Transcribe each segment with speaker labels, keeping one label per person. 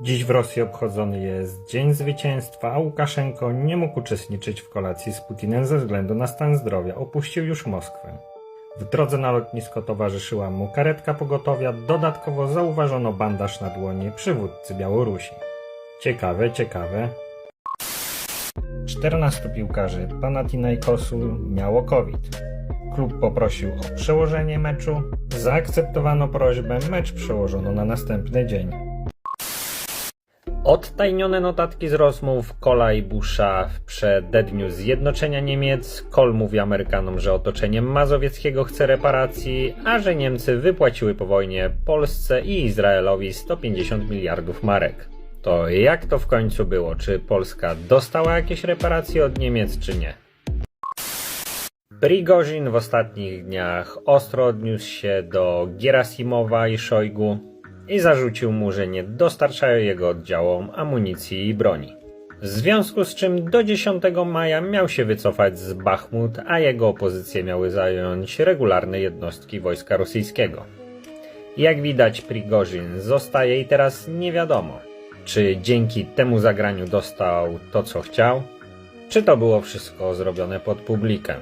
Speaker 1: Dziś w Rosji obchodzony jest Dzień Zwycięstwa, a Łukaszenko nie mógł uczestniczyć w kolacji z Putinem ze względu na stan zdrowia. Opuścił już Moskwę. W drodze na lotnisko towarzyszyła mu karetka pogotowia, dodatkowo zauważono bandaż na dłoni przywódcy Białorusi. Ciekawe, ciekawe. 14 piłkarzy Panathinaikosu miało COVID. Klub poprosił o przełożenie meczu. Zaakceptowano prośbę, mecz przełożono na następny dzień. Odtajnione notatki z rozmów Kola i Busha w przededniu zjednoczenia Niemiec. Kol mówi Amerykanom, że otoczenie Mazowieckiego chce reparacji, a że Niemcy wypłaciły po wojnie Polsce i Izraelowi 150 miliardów marek. To jak to w końcu było? Czy Polska dostała jakieś reparacje od Niemiec, czy nie? Prigozin w ostatnich dniach ostro odniósł się do Gerasimowa i Szojgu i zarzucił mu, że nie dostarczają jego oddziałom amunicji i broni. W związku z czym do 10 maja miał się wycofać z Bachmut, a jego opozycję miały zająć regularne jednostki wojska rosyjskiego. Jak widać, Prigozin zostaje i teraz nie wiadomo, czy dzięki temu zagraniu dostał to, co chciał, czy to było wszystko zrobione pod publikę.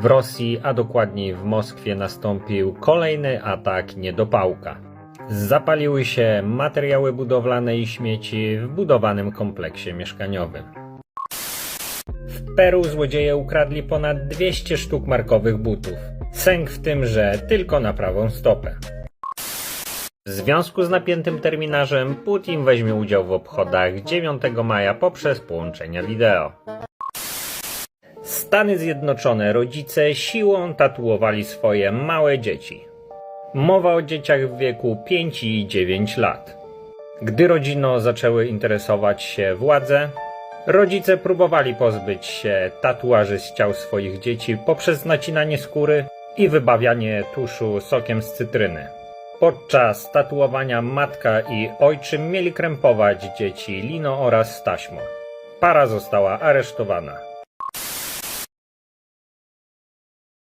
Speaker 1: W Rosji, a dokładniej w Moskwie, nastąpił kolejny atak niedopałka. Zapaliły się materiały budowlane i śmieci w budowanym kompleksie mieszkaniowym. W Peru złodzieje ukradli ponad 200 sztuk markowych butów. Sęk w tym, że tylko na prawą stopę. W związku z napiętym terminarzem Putin weźmie udział w obchodach 9 maja poprzez połączenia wideo. Stany Zjednoczone rodzice siłą tatuowali swoje małe dzieci. Mowa o dzieciach w wieku 5 i 9 lat. Gdy rodzino zaczęły interesować się władze, rodzice próbowali pozbyć się tatuaży z ciał swoich dzieci poprzez nacinanie skóry i wybawianie tuszu sokiem z cytryny. Podczas tatuowania matka i ojczym mieli krępować dzieci lino oraz taśmą. Para została aresztowana.